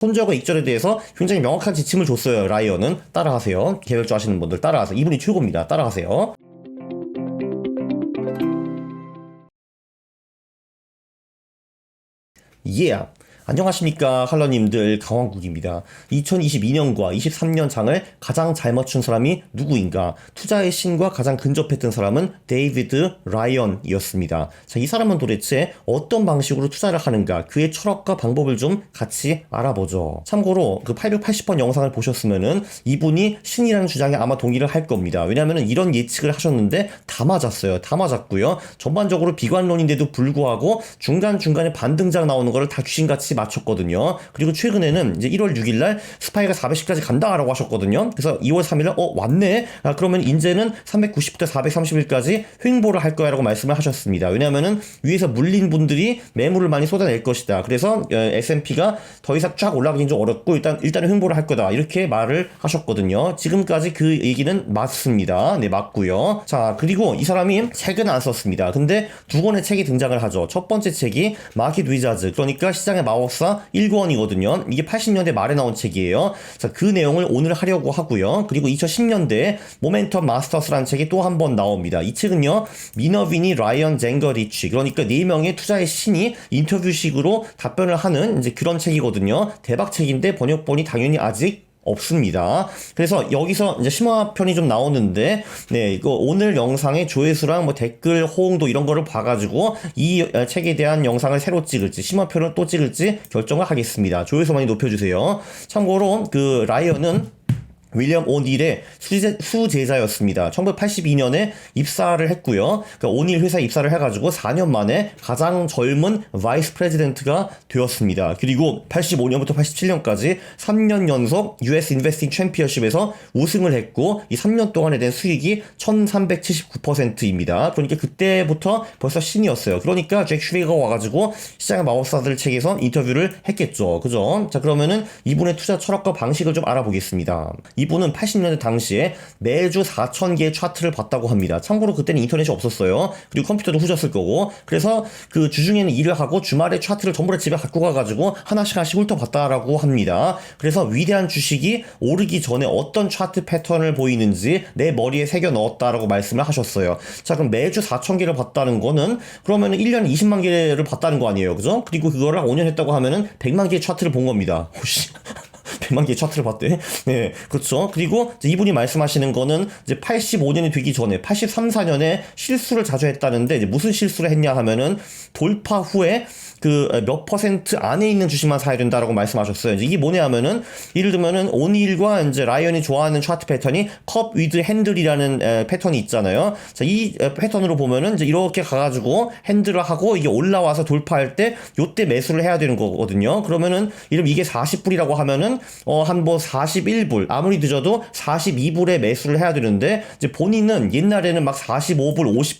손절과 익절에 대해서 굉장히 명확한 지침을 줬어요. 라이언은 따라하세요. 개별주 하시는 분들 따라하세요. 이분이 최고입니다. 따라하세요. 예. 안녕하십니까 할러님들 강왕국입니다. 2022년과 23년 장을 가장 잘 맞춘 사람이 누구인가? 투자의 신과 가장 근접했던 사람은 데이비드 라이언이었습니다. 자, 이 사람은 도대체 어떤 방식으로 투자를 하는가? 그의 철학과 방법을 좀 같이 알아보죠. 참고로 그 880번 영상을 보셨으면은 이분이 신이라는 주장에 아마 동의를 할 겁니다. 왜냐면은 이런 예측을 하셨는데 다 맞았어요. 다 맞았고요. 전반적으로 비관론인데도 불구하고 중간 중간에 반등장 나오는 거를 다 귀신같이 맞췄거든요. 그리고 최근에는 이제 1월 6일 날 스파이가 410까지 간다라고 하셨거든요. 그래서 2월 3일 날 어, 왔네. 아, 그러면 이제는 390부터 430일까지 횡보를 할 거야라고 말씀을 하셨습니다. 왜냐면은 위에서 물린 분들이 매물을 많이 쏟아낼 것이다. 그래서 어, S&P가 더 이상 쫙 올라가긴 좀 어렵고 일단 일단은 횡보를 할 거다. 이렇게 말을 하셨거든요. 지금까지 그 얘기는 맞습니다. 네, 맞고요. 자, 그리고 이 사람이 책은 안 썼습니다. 근데 두 권의 책이 등장을 하죠. 첫 번째 책이 마켓 위자즈. 그러니까 시장의 마법 사 1권이거든요. 이게 80년대 말에 나온 책이에요. 자, 그 내용을 오늘 하려고 하고요. 그리고 2010년대 모멘텀 마스터스라는 책이 또 한 번 나옵니다. 이 책은요. 미너비니 라이언 젠거리치 그러니까 네 명의 투자의 신이 인터뷰식으로 답변을 하는 이제 그런 책이거든요. 대박 책인데 번역본이 당연히 아직 없습니다. 그래서 여기서 이제 심화편이 좀 나오는데, 네, 이거 오늘 영상의 조회수랑 뭐 댓글 호응도 이런 거를 봐가지고 이 어, 책에 대한 영상을 새로 찍을지, 심화편을 또 찍을지 결정을 하겠습니다. 조회수 많이 높여주세요. 참고로 그 라이언은 윌리엄 오닐의 수제, 수제자 였습니다. 1982년에 입사를 했고요. 그러니까 오닐 회사에 입사를 해가지고 4년 만에 가장 젊은 바이스 프레지던트가 되었습니다. 그리고 85년부터 87년까지 3년 연속 US 인베스팅 챔피언십에서 우승을 했고 이 3년 동안에 된 수익이 1379%입니다. 그러니까 그때부터 벌써 신이었어요. 그러니까 잭 슈리가 와가지고 시장의 마법사들 책에서 인터뷰를 했겠죠. 그죠? 자 그러면은 이분의 투자 철학과 방식을 좀 알아보겠습니다. 이분은 80년대 당시에 매주 4,000개의 차트를 봤다고 합니다. 참고로 그때는 인터넷이 없었어요. 그리고 컴퓨터도 후졌을 거고. 그래서 그 주중에는 일을 하고 주말에 차트를 전부 다 집에 갖고 가가지고 하나씩 하나씩 훑어봤다라고 합니다. 그래서 위대한 주식이 오르기 전에 어떤 차트 패턴을 보이는지 내 머리에 새겨 넣었다라고 말씀을 하셨어요. 자, 그럼 매주 4,000개를 봤다는 거는 그러면은 1년에 20만 개를 봤다는 거 아니에요. 그죠? 그리고 그거를 5년 했다고 하면은 100만 개의 차트를 본 겁니다. 호씨. 100만 개의 차트를 봤대. 네, 그렇죠. 그리고 이분이 말씀하시는 거는 이제 85년이 되기 전에 83, 4년에 실수를 자주 했다는데 이제 무슨 실수를 했냐 하면은 돌파 후에 그 몇 퍼센트 안에 있는 주식만 사야 된다라고 말씀하셨어요. 이게 뭐냐 하면은 예를 들면은 오닐과 이제 라이언이 좋아하는 차트 패턴이 컵 위드 핸들이라는 에, 패턴이 있잖아요. 자, 이 에, 패턴으로 보면은 이제 이렇게 가가지고 핸들을 하고 이게 올라와서 돌파할 때 요때 매수를 해야 되는 거거든요. 그러면은 이름 이게 40불이라고 하면은 어 한 뭐 41불 아무리 늦어도 42불에 매수를 해야 되는데 이제 본인은 옛날에는 막 45불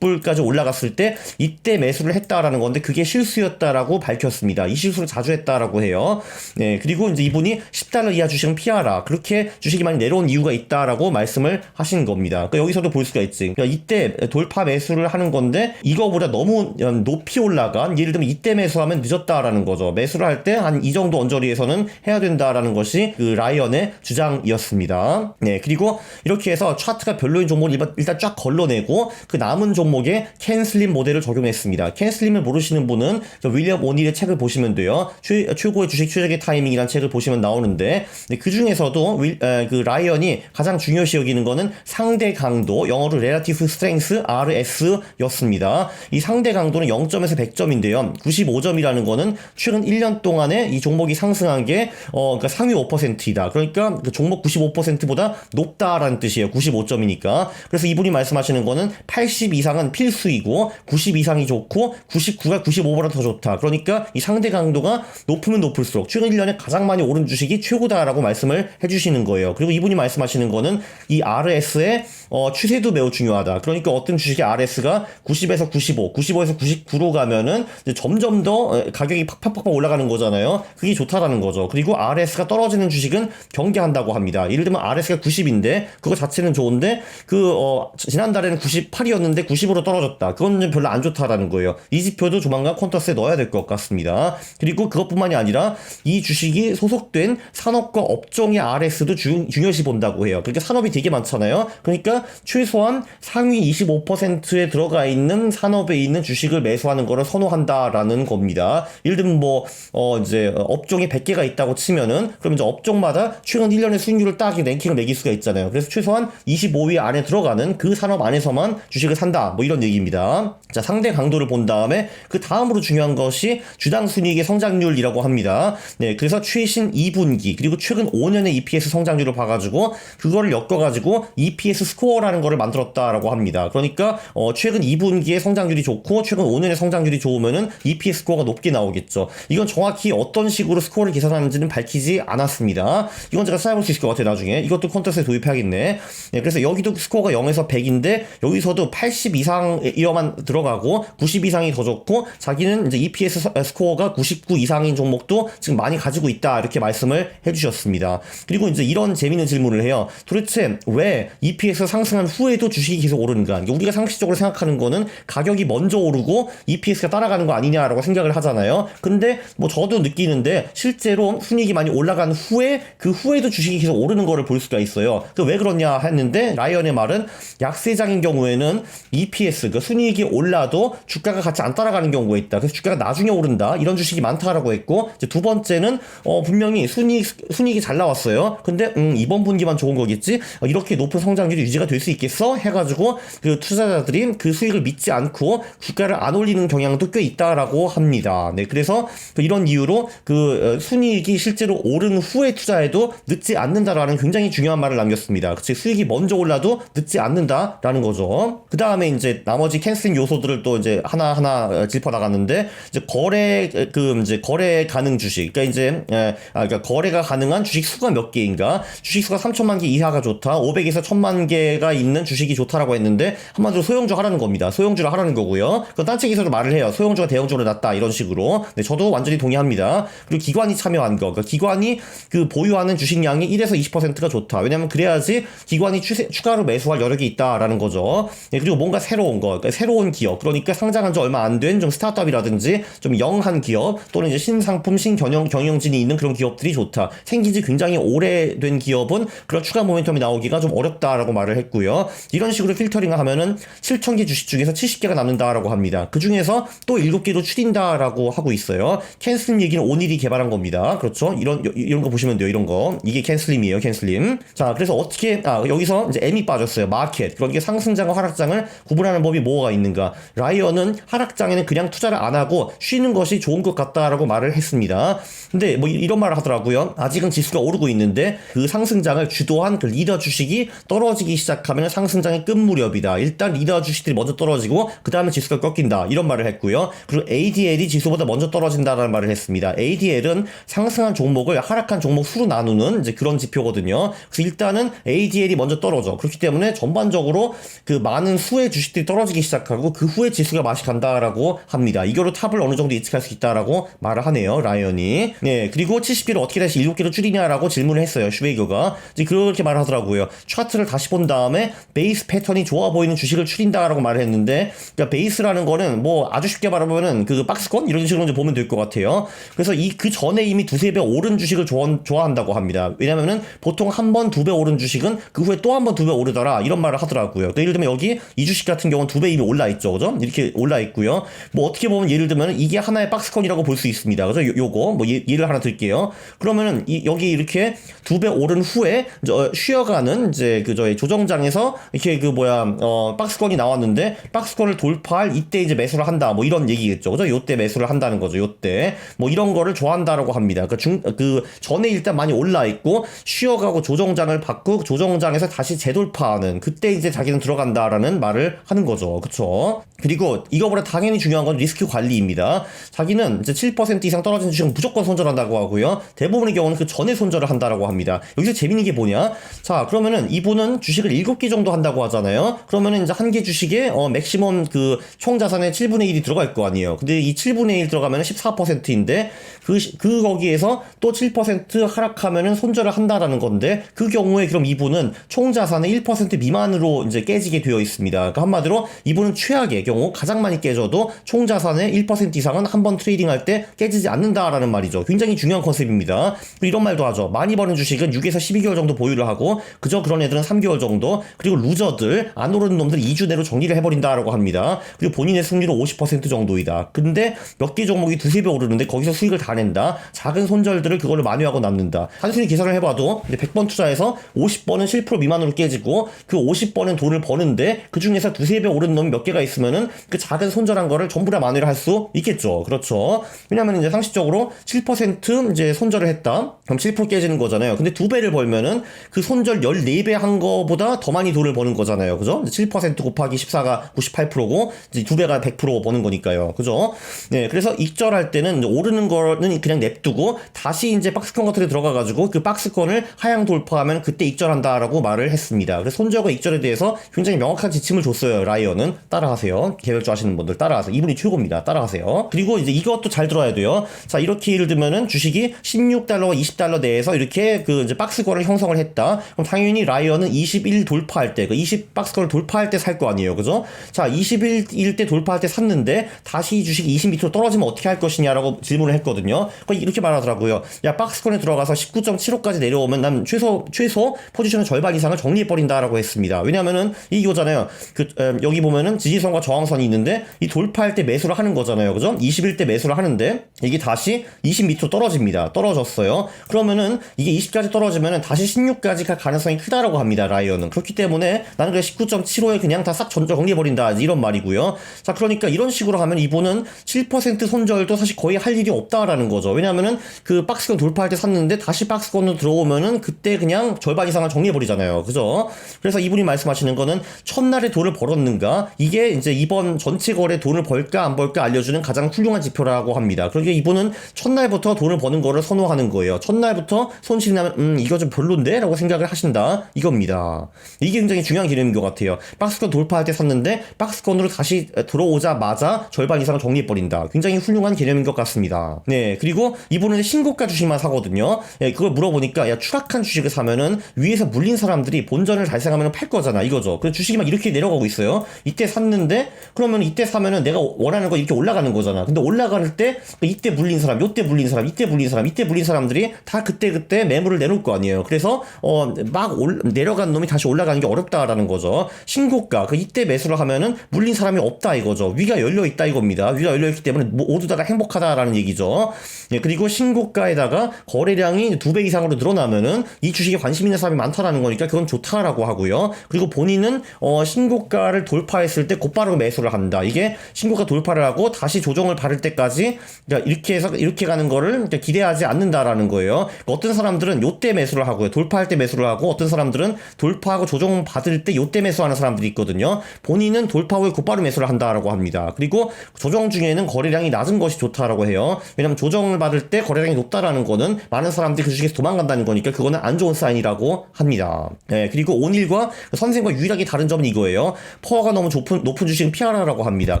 50불까지 올라갔을 때 이때 매수를 했다라는 건데 그게 실수였다라고 밝혔습니다. 이 실수를 자주 했다라고 해요. 네 그리고 이제 이분이 10달러 이하 주식은 피하라 그렇게 주식이 많이 내려온 이유가 있다라고 말씀을 하신 겁니다. 그러니까 여기서도 볼 수가 있지. 그러니까 이때 돌파 매수를 하는 건데 이거보다 너무 높이 올라간 예를 들면 이때 매수하면 늦었다라는 거죠. 매수를 할 때 한 이 정도 언저리에서는 해야 된다라는 것이 그 라이언의 주장이었습니다. 네, 그리고 이렇게 해서 차트가 별로인 종목을 일단, 쫙 걸러내고 그 남은 종목에 캔슬림 모델을 적용했습니다. 캔슬림을 모르시는 분은 저 윌리엄 오닐의 책을 보시면 돼요. 최, 최고의 주식 최적의 타이밍이라는 책을 보시면 나오는데 네, 그 중에서도 윌, 에, 그 라이언이 가장 중요시 여기는 거는 상대 강도, 영어로 relative strength RS였습니다. 이 상대 강도는 0점에서 100점인데요. 95점이라는 거는 최근 1년 동안에 이 종목이 상승한 게 어, 그러니까 상위 5%이다. 그러니까 그 종목 95%보다 높다라는 뜻이에요. 95점이니까. 그래서 이분이 말씀하시는 거는 80 이상은 필수이고 90 이상이 좋고 99가 95보다 더 좋다. 그러니까 이 상대 강도가 높으면 높을수록 최근 1년에 가장 많이 오른 주식이 최고다라고 말씀을 해주시는 거예요. 그리고 이분이 말씀하시는 거는 이 RS의 어, 추세도 매우 중요하다. 그러니까 어떤 주식의 RS가 90에서 95, 95에서 99로 가면은 점점 더 어, 가격이 팍팍팍 올라가는 거잖아요. 그게 좋다라는 거죠. 그리고 RS가 떨어지는 주식은 경계한다고 합니다. 예를 들면 RS가 90인데 그거 자체는 좋은데 그 어, 지난달에는 98이었는데 90으로 떨어졌다. 그건 별로 안 좋다라는 거예요. 이 지표도 조만간 콘터스에 넣어야 될 것 같습니다. 그리고 그것뿐만이 아니라 이 주식이 소속된 산업과 업종의 RS도 중, 중요시 본다고 해요. 그러니까 산업이 되게 많잖아요. 그러니까 최소한 상위 25%에 들어가 있는 산업에 있는 주식을 매수하는 거를 선호한다라는 겁니다. 예를 들면 뭐, 어, 이제 업종이 100개가 있다고 치면은 그럼 이제 업종마다 최근 1년의 수익률을 딱 랭킹을 매길 수가 있잖아요. 그래서 최소한 25위 안에 들어가는 그 산업 안에서만 주식을 산다. 뭐 이런 얘기입니다. 자, 상대 강도를 본 다음에 그 다음으로 중요한 것이 주당 순이익의 성장률이라고 합니다. 네, 그래서 최신 2분기 그리고 최근 5년의 EPS 성장률을 봐가지고 그거를 엮어가지고 EPS 스코어 라는 거를 만들었다라고 합니다. 그러니까 어, 최근 2분기의 성장률이 좋고 최근 5년의 성장률이 좋으면은 EPS 스코어가 높게 나오겠죠. 이건 정확히 어떤 식으로 스코어를 계산하는지는 밝히지 않았습니다. 이건 제가 찾아볼 수 있을 것 같아요. 나중에 이것도 콘텐츠에 도입해야겠네. 네, 그래서 여기도 스코어가 0에서 100인데 여기서도 80 이상이어만 들어가고 90 이상이 더 좋고 자기는 이제 EPS 스코어가 99 이상인 종목도 지금 많이 가지고 있다 이렇게 말씀을 해주셨습니다. 그리고 이제 이런 재미있는 질문을 해요. 도대체 왜 EPS 상 승한 후에도 주식이 계속 오르는가? 우리가 상식적으로 생각하는 거는 가격이 먼저 오르고 EPS가 따라가는 거 아니냐라고 생각을 하잖아요. 근데 뭐 저도 느끼는데 실제로 순이익이 많이 올라간 후에 그 후에도 주식이 계속 오르는 거를 볼 수가 있어요. 그 왜 그러냐 했는데 라이언의 말은 약세장인 경우에는 EPS 그 순이익이 올라도 주가가 같이 안 따라가는 경우가 있다. 그래서 주가가 나중에 오른다. 이런 주식이 많다라고 했고 이제 두 번째는 어 분명히 순이익 순이익이 잘 나왔어요. 근데 음 이번 분기만 좋은 거겠지. 어, 이렇게 높은 성장률이 유지가 될 수 있겠어? 해가지고 그 투자자들이 그 수익을 믿지 않고 주가를 안 올리는 경향도 꽤 있다라고 합니다. 네, 그래서 그 이런 이유로 그 어, 순이익이 실제로 오른 후에 투자해도 늦지 않는다라는 굉장히 중요한 말을 남겼습니다. 즉 수익이 먼저 올라도 늦지 않는다라는 거죠. 그 다음에 이제 나머지 캔슬 요소들을 또 이제 하나 하나 짚어 나갔는데 이제 거래 그 이제 거래 가능 주식, 그러니까 이제 예, 아 그러니까 거래가 가능한 주식 수가 몇 개인가? 주식 수가 3천만 개 이하가 좋다. 500에서 1000만 개가 있는 주식이 좋다라고 했는데 한마디로 소형주 하라는 겁니다. 소형주를 하라는 거고요. 그딴 책에서도 말을 해요. 소형주가 대형주로 낫다 이런 식으로. 네, 저도 완전히 동의합니다. 그리고 기관이 참여한 거, 그러니까 기관이 그 보유하는 주식량이 1에서 20%가 좋다. 왜냐면 그래야지 기관이 추세, 추가로 매수할 여력이 있다라는 거죠. 네, 그리고 뭔가 새로운 거, 그러니까 새로운 기업, 그러니까 상장한 지 얼마 안 된 좀 스타트업이라든지 좀 영한 기업 또는 이제 신상품, 신경영 경영진이 있는 그런 기업들이 좋다. 생긴 지 굉장히 오래된 기업은 그런 추가 모멘텀이 나오기가 좀 어렵다라고 말을 했고요. 이런 식으로 필터링을 하면은 7,000개 주식 중에서 70개가 남는다라고 합니다. 그 중에서 또 7개로 줄인다라고 하고 있어요. 캔슬 얘기는 오닐이 개발한 겁니다. 그렇죠? 이런 이런 거 보시면 돼요. 이런 거. 이게 캔슬림이에요. 캔슬림. 자, 그래서 어떻게 아, 여기서 이제 M이 빠졌어요. 마켓. 그러니까 상승장과 하락장을 구분하는 법이 뭐가 있는가? 라이언은 하락장에는 그냥 투자를 안 하고 쉬는 것이 좋은 것 같다라고 말을 했습니다. 근데 뭐 이런 말을 하더라고요. 아직은 지수가 오르고 있는데 그 상승장을 주도한 그 리더 주식이 떨어지기 시작 하면 상승장의 끝 무렵이다. 일단 리더 주식들이 먼저 떨어지고 그 다음에 지수가 꺾인다. 이런 말을 했고요. 그리고 ADL이 지수보다 먼저 떨어진다라는 말을 했습니다. ADL은 상승한 종목을 하락한 종목 수로 나누는 이제 그런 지표거든요. 그래서 일단은 ADL이 먼저 떨어져. 그렇기 때문에 전반적으로 그 많은 수의 주식들이 떨어지기 시작하고 그 후에 지수가 맛이 간다라고 합니다. 이거로 탑을 어느 정도 예측할 수 있다라고 말을 하네요. 라이언이. 네. 그리고 70개를 어떻게 다시 7개로 줄이냐라고 질문을 했어요. 슈베이거가. 이제 그렇게 말을 하더라고요. 차트를 다시 본다 음에 베이스 패턴이 좋아 보이는 주식을 줄인다라고 말을 했는데 그러니까 베이스라는 거는 뭐 아주 쉽게 말하면은 그 박스권 이런 식으로 이제 보면 될 것 같아요. 그래서 이 그 전에 이미 두세 배 오른 주식을 좋아, 좋아 한다고 합니다. 왜냐면은 보통 한 번 두 배 오른 주식은 그 후에 또 한 번 두 배 오르더라 이런 말을 하더라고요. 그러니까 예를 들면 여기 이 주식 같은 경우는 두 배 이미 올라 있죠, 그죠? 이렇게 올라 있고요. 뭐 어떻게 보면 예를 들면 이게 하나의 박스권이라고 볼 수 있습니다. 그래서 요, 요거 뭐 예, 를 하나 드릴게요. 그러면은 이, 여기 이렇게 두 배 오른 후에 저 쉬어가는 이제 그 저희 조정 장에서 이렇게 그 뭐야 어 박스권이 나왔는데 박스권을 돌파할 이때 이제 매수를 한다 뭐 이런 얘기겠죠, 그죠? 요때 매수를 한다는 거죠, 요때 뭐 이런 거를 좋아한다라고 합니다. 그중그 전에 일단 많이 올라 있고 쉬어가고 조정장을 받고 조정장에서 다시 재돌파하는 그때 이제 자기는 들어간다라는 말을 하는 거죠, 그쵸? 그리고 이거보다 당연히 중요한 건 리스크 관리입니다. 자기는 이제 7% 이상 떨어진 주식은 무조건 손절한다고 하고요. 대부분의 경우는 그 전에 손절을 한다라고 합니다. 여기서 재밌는 게 뭐냐? 자, 그러면은 이분은 주식을 7개 정도 한다고 하잖아요. 그러면은 이제 한 개 주식에 어 맥시멈 그 총 자산의 7분의 1이 들어갈 거 아니에요. 근데 이 7분의 1 들어가면은 14%인데 그, 그 거기에서 또 7% 하락하면은 손절을 한다라는 건데 그 경우에 그럼 이분은 총 자산의 1% 미만으로 이제 깨지게 되어 있습니다. 그러니까 한마디로 이분은 최악의 경우 가장 많이 깨져도 총 자산의 1% 이상 이상은 한 번 트레이딩할 때 깨지지 않는다라는 말이죠. 굉장히 중요한 컨셉입니다. 이런 말도 하죠. 많이 버는 주식은 6에서 12개월 정도 보유를 하고 그저 그런 애들은 3개월 정도 그리고 루저들 안 오르는 놈들 2주 내로 정리를 해버린다라고 합니다. 그리고 본인의 승률은 50% 정도이다. 근데 몇 개 종목이 두세 배 오르는데 거기서 수익을 다 낸다. 작은 손절들을 그걸로 만회하고 남는다. 단순히 계산을 해봐도 100번 투자해서 50번은 7% 미만으로 깨지고 그 50번은 돈을 버는데 그 중에서 두세 배 오른 놈이 몇 개가 있으면은 그 작은 손절한 거를 전부 다 만회를 할 수 있겠죠. 그렇죠. 왜냐면 이제 상식적으로 7% 이제 손절을 했다. 그럼 7% 깨지는 거잖아요. 근데 두 배를 벌면은 그 손절 14배 한 거보다 더 많이 돈을 버는 거잖아요. 그죠? 7% 곱하기 14가 98%고 이제 두 배가 100% 버는 거니까요. 그죠? 네. 그래서 익절할 때는 오르는 거는 그냥 냅두고 다시 이제 박스권 같은 데 들어가 가지고 그 박스권을 하향 돌파하면 그때 익절한다라고 말을 했습니다. 그래서 손절과 익절에 대해서 굉장히 명확한 지침을 줬어요. 라이언은 따라하세요. 계열주 하시는 분들 따라하세요. 이분이 최고입니다. 따라하세요. 그리고 이제 이것도 잘 들어야 돼요. 자, 이렇게 예를 들면은 주식이 16달러와 20달러 내에서 이렇게 그 이제 박스권을 형성을 했다. 그럼 당연히 라이언은 21 돌파할 때, 그 20 박스권을 돌파할 때 살 거 아니에요. 그죠? 자, 21일 때 돌파할 때 샀는데 다시 이 주식이 20 밑으로 떨어지면 어떻게 할 것이냐라고 질문을 했거든요. 그럼 이렇게 말하더라고요. 야, 박스권에 들어가서 19.75까지 내려오면 난 최소 최소 포지션의 절반 이상을 정리해 버린다라고 했습니다. 왜냐면은 이거잖아요. 그 음, 여기 보면은 지지선과 저항선이 있는데 이 돌파할 때 매수를 하는 거잖아요. 그죠? 21대 매수를 하는데 이게 다시 20 밑으로 떨어집니다. 떨어졌어요. 그러면은 이게 20까지 떨어지면은 다시 16까지 갈 가능성이 크다라고 합니다. 라이언은. 그렇기 때문에 나는 그냥 19.75에 그냥 다 싹 전적 정리해 버린다. 이런 말이고요. 자, 그러니까 이런 식으로 하면 이분은 7% 손절도 사실 거의 할 일이 없다라는 거죠. 왜냐면은 그 박스권 돌파할 때 샀는데 다시 박스권으로 들어오면은 그때 그냥 절반 이상을 정리해 버리잖아요. 그죠? 그래서 이분이 말씀하시는 거는 첫날에 돈을 벌었는가 이게 이제 이번 전체 거래 돈을 벌까 안 벌까 알려주는 가장 훌륭한 지표라고 합니다. 그러니까 이분은 첫날부터 돈을 버는 거를 선호하는 거예요. 첫날부터 손실이 나면 음 이거 좀 별론데 라고 생각을 하신다 이겁니다. 이게 굉장히 중요한 개념인 것 같아요. 박스권 돌파할 때 샀는데 박스권으로 다시 들어오자마자 절반 이상을 정리해 버린다. 굉장히 훌륭한 개념인 것 같습니다. 네 그리고 이분은 신고가 주식만 사거든요. 예, 그걸 물어보니까 야 추락한 주식을 사면은 위에서 물린 사람들이 본전을 달성하면 팔 거잖아 이거죠. 그 주식이 막 이렇게 내려가고 있어요. 이때 샀는데 그러면 이때 사면은 내가 원하는 거 이렇게 올라가는 거잖아. 근데 올라갈 때 이때 물린 사람, 요때 물린 사람, 이때 물린 사람, 이때 물린 사람들이 다 그때 그때 매물을 내놓을 거 아니에요. 그래서 어 막 내려간 놈이 다시 올라가는 게 어렵다라는 거죠. 신고가 그 이때 매수를 하면은 물린 사람이 없다 이거죠. 위가 열려 있다 이겁니다. 위가 열려 있기 때문에 모두 다가 행복하다라는 얘기죠. 예, 그리고 신고가에다가 거래량이 두 배 이상으로 늘어나면은 이 주식에 관심 있는 사람이 많다라는 거니까 그건 좋다라고 하고요. 그리고 본인은 어 신고가를 돌파했을 때 곧바로 매수를 한다. 이게 신고가 돌파를 하고 다시 조정을 받을 때까지 그러니까 이렇게 해서 이렇게 가는 거를 기대하지 않는다라는 거예요. 어떤 사람들은 요때 매수를 하고요. 돌파할 때 매수를 하고 어떤 사람들은 돌파하고 조정 받을 때 요때 매수하는 사람들이 있거든요. 본인은 돌파 후에 곧바로 매수를 한다라고 합니다. 그리고 조정 중에는 거래량이 낮은 것이 좋다라고 해요. 왜냐면 조정을 받을 때 거래량이 높다라는 거는 많은 사람들이 그 주식에서 도망간다는 거니까 그거는 안 좋은 사인이라고 합니다. 네, 그리고 온일과 선생과 유일하게 다른 점은 이거예요. 퍼가 너무 높은, 높은 주식은 피하라라고 합니다.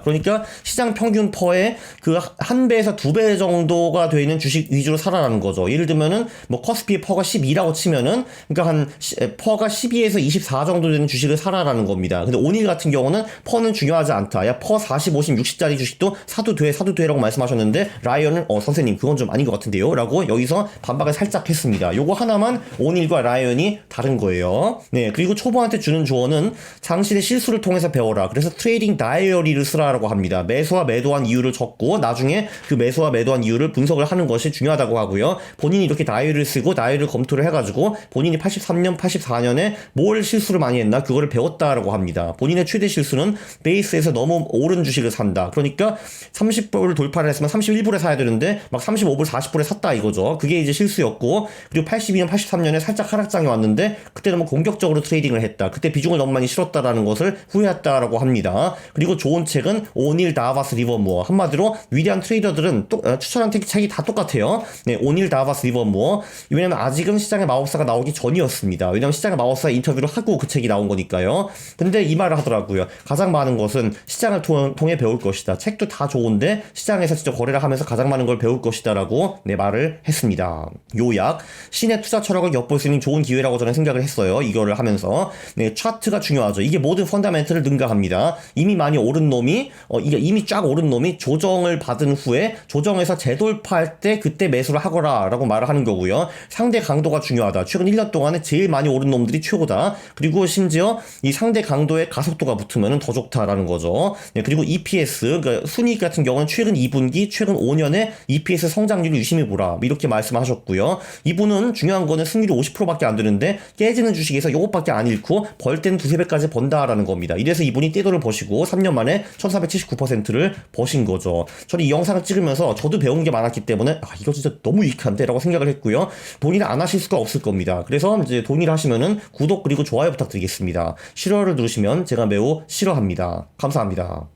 그러니까 시장 평균 퍼의 그 한 배에서 두 배 정도가 되는 주식 위주로 살아라는 거죠. 예를 들면은 뭐 커스피의 퍼가 12라고 치면은 그러니까 한 시, 퍼가 12에서 24 정도 되는 주식을 사라라는 겁니다. 근데 온일 같은 경우는 퍼는 중요하지 않다. 야, 퍼 40, 50, 60짜리 주식도 사도 돼, 사도 돼라고 말씀하셨는데 라이언은 어 선생님 그건 좀 아닌 것 같은데요. 라고 여기서 반박을 살짝 했습니다. 요거 하나만 온일과 라이언이 다른 거예요. 네, 그리고 초보한테 주는 조언은 장실의 실수를 통해서 배워라. 그래서 트레이딩 다이어리를 쓰라라고 합니다. 매수와 매도한 이유를 적고 나중에 그 매수와 매도한 이유를 분석을 하는 것이 중요하다고 하고요. 본인이 이렇게 다이어리를 쓰고 다이어리를 검토를 해가지고 본인이 83년, 84년에 뭘 실수를 많이 했나 그거를 배웠다라고 합니다. 본인의 최대 실수는 베이스에서 너무 오른 주식을 산다. 그러니까 30불을 돌파를 했으면 31불에 사야 되는데 막 35불, 40불에 샀다 이거죠. 그게 이제 실수였고 그리고 82년, 83년에 살짝 하락장이 왔는데 그때 너무 공격적으로 트레이딩을 했다. 그때 비중을 너무 많이 실었다라는 것을 후회했다라고 합니다. 그리고 좋은 책은 오닐 다바스 리버무어 한마디로 위대한 트레이더들은 또, 어, 추천한 책이 다 똑같아요. 네, 오닐 다바스 리버무어 왜냐면 아직은 시장의 마법사가 나오기 전이었습니다. 왜냐면 시장의 마법사 인터뷰를 하고 그 책이 나온 거니까요. 근데 이 말을 하더라고요. 가장 많은 것은 시장을 통, 통해 배울 것이다. 책도 다 좋은데 시장에서 직접 거래를 하면서 가장 많은 걸 배울 것이다라고 네 말을 했습니다. 요약 신의 투자 철학을 엿볼 수 있는 좋은 기회라고 저는 생각을 했어요. 이거를 하면서 네 차트가 중요하죠. 이게 모든 펀다멘트를 능가합니다. 이미 많이 오른 놈이 어 이게 이미 쫙 오른 놈이 조정을 받은 후에 조정에서 재돌파할 때 그때 매수를 하거라라고 말을 하는 거고요. 상대 강도가 중요하다. 최근 1년 동안에 제일 많이 오른 놈들이 최고다. 그리고 심지어 이 상대 강도의 가속도가 붙으면 더 좋다라는 거죠. 네, 그리고 EPS, 그러니까 순이익 같은 경우는 최근 2분기, 최근 5년의 EPS 성장률을 유심히 보라. 이렇게 말씀하셨고요. 이분은 중요한 거는 승률이 50%밖에 안 되는데 깨지는 주식에서 이것밖에 안 잃고 벌 때는 두세 배까지 번다라는 겁니다. 이래서 이분이 떼돈을 버시고 3년 만에 1479%를 버신 거죠. 저는 이 영상을 찍으면서 저도 배운 게 많았기 때문에 아 이거 진짜 너무 유익한데 라고 생각을 했고요. 동의를 안 하실 수가 없을 겁니다. 그래서 이제 동의를 하시면은 구독 그리고 좋아요 부탁드리겠습니다. 싫어를 누르시면 제가 매우 싫어합니다. 감사합니다.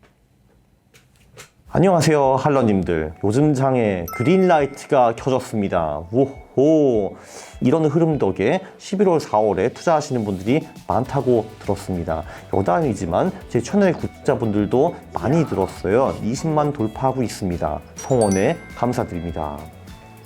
안녕하세요 할러님들. 요즘 장에 그린라이트가 켜졌습니다. 오호. 이런 흐름 덕에 11월 4월에 투자하시는 분들이 많다고 들었습니다. 여담이지만 제 채널 구독자분들도 많이 들었어요. 20만 돌파하고 있습니다. 성원에 감사드립니다.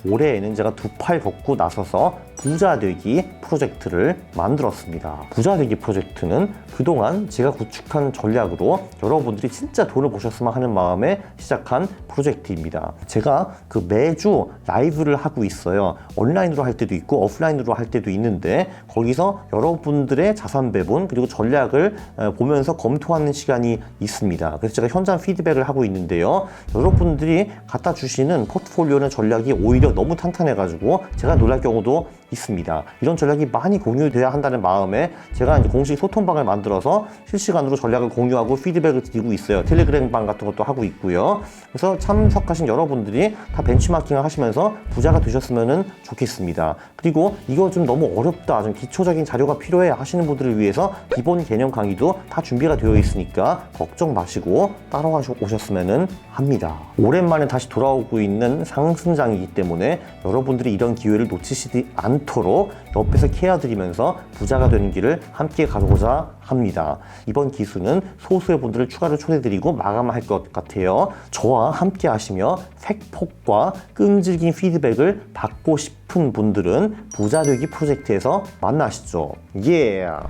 올해에는 제가 두 팔 걷고 나서서 부자 되기 프로젝트를 만들었습니다. 부자 되기 프로젝트는 그동안 제가 구축한 전략으로 여러분들이 진짜 돈을 버셨으면 하는 마음에 시작한 프로젝트입니다. 제가 그 매주 라이브를 하고 있어요. 온라인으로 할 때도 있고 오프라인으로 할 때도 있는데 거기서 여러분들의 자산 배분 그리고 전략을 어, 보면서 검토하는 시간이 있습니다. 그래서 제가 현장 피드백을 하고 있는데요. 여러분들이 갖다 주시는 포트폴리오는 전략이 오히려 너무 탄탄해가지고 제가 놀랄 경우도 있습니다. 이런 전략이 많이 공유돼야 한다는 마음에 제가 이제 공식 소통방을 만들어서 실시간으로 전략을 공유하고 피드백을 드리고 있어요. 텔레그램방 같은 것도 하고 있고요. 그래서 참석하신 여러분들이 다 벤치마킹을 하시면서 부자가 되셨으면 좋겠습니다. 그리고 이거 좀 너무 어렵다, 좀 기초적인 자료가 필요해 하시는 분들을 위해서 기본 개념 강의도 다 준비가 되어 있으니까 걱정 마시고 따라와 오셨으면 합니다. 오랜만에 다시 돌아오고 있는 상승장이기 때문에 여러분들이 이런 기회를 놓치시지 않 도록 옆에서 케어드리면서 부자가 되는 길을 함께 가고자 합니다. 이번 기수는 소수의 분들을 추가로 초대드리고 마감할 것 같아요. 저와 함께 하시며 팩폭과 끈질긴 피드백을 받고 싶은 분들은 부자 되기 프로젝트에서 만나시죠. 예! Yeah.